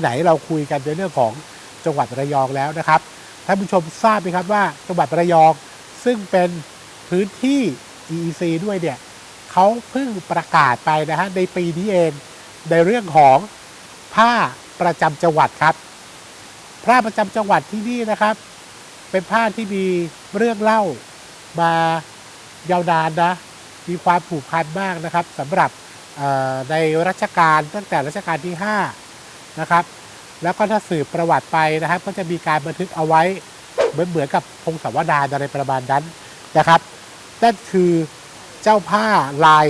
ไหนๆเราคุยกันในเรื่องของจังหวัดระยองแล้วนะครับท่านผู้ชมทราบไหมครับว่าจังหวัดระยองซึ่งเป็นพื้นที่ EEC ด้วยเนี่ยเขาเพิ่งประกาศไปนะฮะในปีนี้เองในเรื่องของผ้าประจำจังหวัดครับผ้าประจำจังหวัดที่นี่นะครับ เป็นผ้าที่มีเรื่องเล่ามายาวนานนะมีความผูกพันมากนะครับสำหรับในรัชกาลตั้งแต่รัชกาลที่ 5 นะครับ แล้วก็ถ้าสืบประวัติไปนะครับ ก็จะมีการบันทึกเอาไว้เหมือนเหมือนกับพงศาวดารอะไรประมาณนั้นนะครับนั่นคือเจ้าผ้าลาย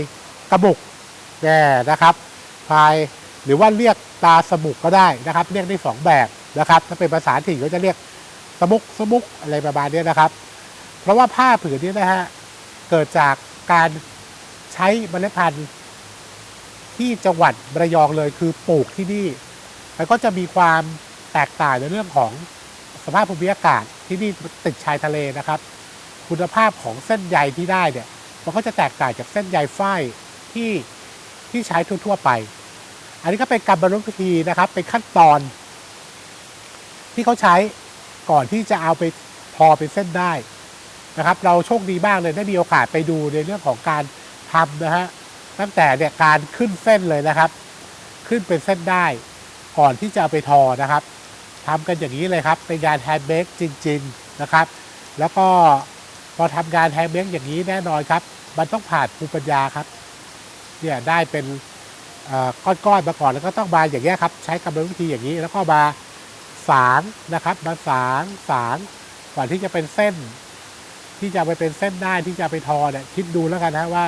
กระบุกแน่นะครับพายหรือว่าเรียกตาสมุกก็ได้นะครับ เรียกได้สองแบบนะครับ ถ้าเป็นภาษาถิ่นก็จะเรียกสมุกสมุกอะไรประมาณนี้นะครับ เพราะว่าผ้าผืนนี้นะฮะเกิดจากการใช้เมล็ดพันธุ์ที่จังหวัดระยองเลยคือปลูกที่นี่ แล้วก็จะมีความแตกต่างในเรื่องของสภาพภูมิอากาศที่นี่ติดชายทะเลนะครับ คุณภาพของเส้นใยที่ได้เนี่ยมันก็จะแตกต่างจากเส้นใยฝ้ายที่ที่ใช้ทั่วๆไป อันนี้ก็เป็นการบรรลุพิธีนะครับ เป็นขั้นตอน ที่เขาใช้ก่อนที่จะเอาไปพอเป็นเส้นได้นะครับ เราโชคดีมากเลยได้มีโอกาสไปดูในเรื่องของการทำนะฮะตั้งแต่เนี่ยการขึ้นเส้นเลยนะครับ ขึ้นเป็นเส้นได้ ก่อนที่จะเอาไปทอนะครับทำกันอย่างนี้เลยครับเป็นงานแฮนด์เมดจริง ๆนะครับ แล้วก็พอทำงานแฮนด์เมดอย่างนี้แน่นอนครับ มันต้องผ่านภูมิปัญญาครับเนี่ยได้เป็นก้อนๆมาก่อนแล้วก็ต้องมาอย่างเงี้ครับ ใช้กรรมวิธีอย่างนี้ แล้วก็มาสางนะครับมาสางสางก่อนที่จะเป็นเส้น ที่จะไปเป็นเส้นได้ที่จะไปทอเนี่ยคิดดูแล้วกันนะว่า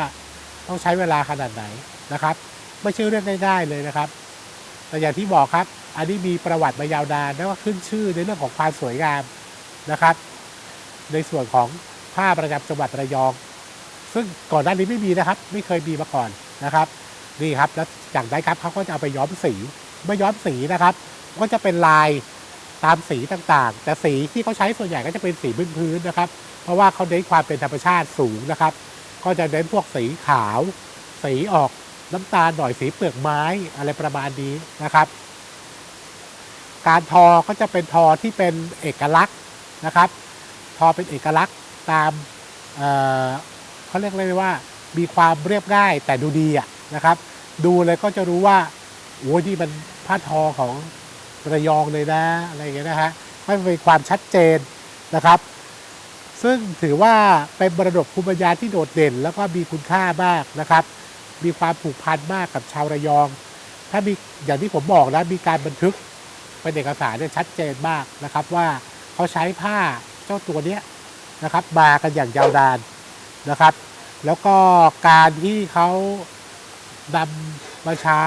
ต้องใช้เวลาขนาดไหนนะครับ ไม่ใช่เรื่องง่ายๆเลยนะครับ แต่อย่างที่บอกครับ อันนี้มีประวัติมายาวนานแล้วก็ขึ้นชื่อในเรื่องของความสวยงามนะครับ ในส่วนของผ้าประจำจังหวัดระยอง ซึ่งก่อนหน้านี้ไม่มีนะครับ ไม่เคยมีมาก่อนนะครับนี่ครับแล้วจากนั้นครับเขาก็จะเอาไปย้อมสีเมื่อย้อมสีนะครับ ก็จะเป็นลายตามสีต่างๆ แต่สีที่เขาใช้ส่วนใหญ่ก็จะเป็นสีพื้นๆนะครับ เพราะว่าเขาเน้นความเป็นธรรมชาติสูงนะครับ ก็จะเน้นพวกสีขาว สีออก น้ำตาลหน่อยสีเปลือกไม้อะไรประมาณนี้นะครับ การทอก็จะเป็นทอที่เป็นเอกลักษณ์นะครับ ทอเป็นเอกลักษณ์ตามเเขาเรียกเลยว่า มีความเรียบง่ายแต่ดูดีอะนะครับ ดูเลยก็จะรู้ว่าโอ้ยนี่มันผ้าทอของระยองเลยนะอะไรอย่างเงี้ยนะฮะไม่มีความชัดเจนนะครับ ซึ่งถือว่าเป็นมรดกภูมิปัญญาที่โดดเด่น แล้วก็มีคุณค่ามากนะครับ มีความผูกพันมากกับชาวระยอง ถ้ามีอย่างที่ผมบอกนะมีการบันทึกเป็นเอกสารเนี่ยชัดเจนมากนะครับ ว่าเขาใช้ผ้าเจ้าตัวเนี้ยนะครับ มากันอย่างยาวนานนะครับ แล้วก็การที่เขานำมาใช้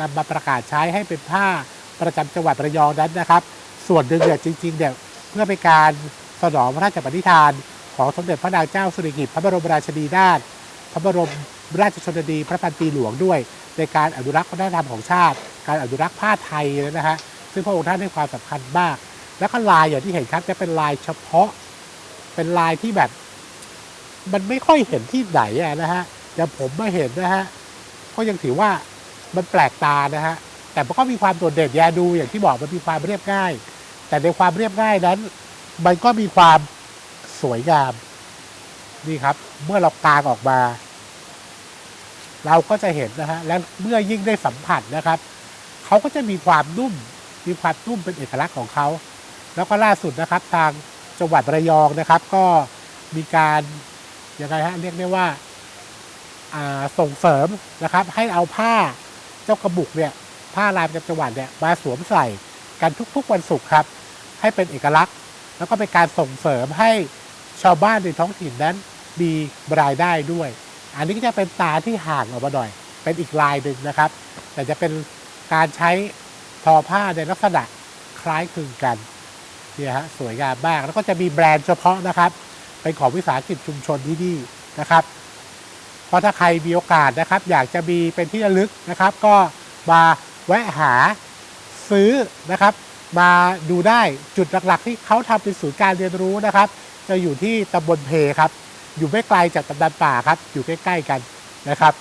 นำมาประกาศใช้ให้เป็นผ้าประจำจังหวัดระยองนั้นนะครับ ส่วนหนึ่งเนี่ยจริงๆเนี่ยเพื่อเป็นการสนองพระราชปณิธานของสมเด็จพระนางเจ้าสิริกิติ์พระบรมราชินีนาถ ระบรมราชชนนีพระพันปีหลวงด้วย ในการอนุรักษ์วัฒนธรรมของชาติ การอนุรักษ์ผ้าไทยนะฮะซึ่งพระองค์ท่านให้ความสำคัญมาก แล้วก็ลายอย่างที่เห็นครับจะเป็นลายเฉพาะ เป็นลายที่แบบ มันไม่ค่อยเห็นที่ไหนนะฮะแต่ผมมาเห็นนะฮะก็ยังถือว่ามันแปลกตานะฮะแต่มันก็มีความโดดเด่นแยดูอย่างที่บอกมันมีความเรียบง่าย แต่ในความเรียบง่ายนั้น มันก็มีความสวยงามนี่ครับ เมื่อเรากางออกมา เราก็จะเห็นนะฮะและเมื่อยิ่งได้สัมผัสนะครับเขาก็จะมีความนุ่มมีความนุ่มเป็นเอกลักษณ์ของเขา แล้วก็ล่าสุดนะครับ ทางจังหวัดระยองนะครับ ก็มีการยังไงฮะเรียกได้ว่าาส่งเสริมนะครับ ให้เอาผ้าเจ้ากระบุกเนี่ยผ้าลายประจำจังหวัดเนี่ยมาสวมใส่กันทุกๆวันศุกร์ครับ ให้เป็นเอกลักษณ์ แล้วก็เป็นการส่งเสริมให้ชาวบ้านในท้องถิ่นนั้นมีรายได้ด้วย อันนี้ก็จะเป็นตาที่ห่างออกมาหน่อย เป็นอีกลายหนึ่งนะครับ แต่จะเป็นการใช้ทอผ้าในลักษณะคล้ายคลึงกันเนี่ยฮะสวยงามมากแล้วก็จะมีแบรนด์เฉพาะนะครับเป็นของวิสาหกิจชุมชนที่นี่นะครับ เพราะถ้าใครมีโอกาสนะครับ อยากจะมีเป็นที่ระลึกนะครับ ก็มาแวะหาซื้อนะครับ มาดูได้จุดหลักๆ ที่เขาทำเป็นศูนย์การเรียนรู้นะครับ จะอยู่ที่ตำบลเพครับ อยู่ไม่ไกลจากตำดันป่าครับ อยู่ใกล้ๆกันนะครับ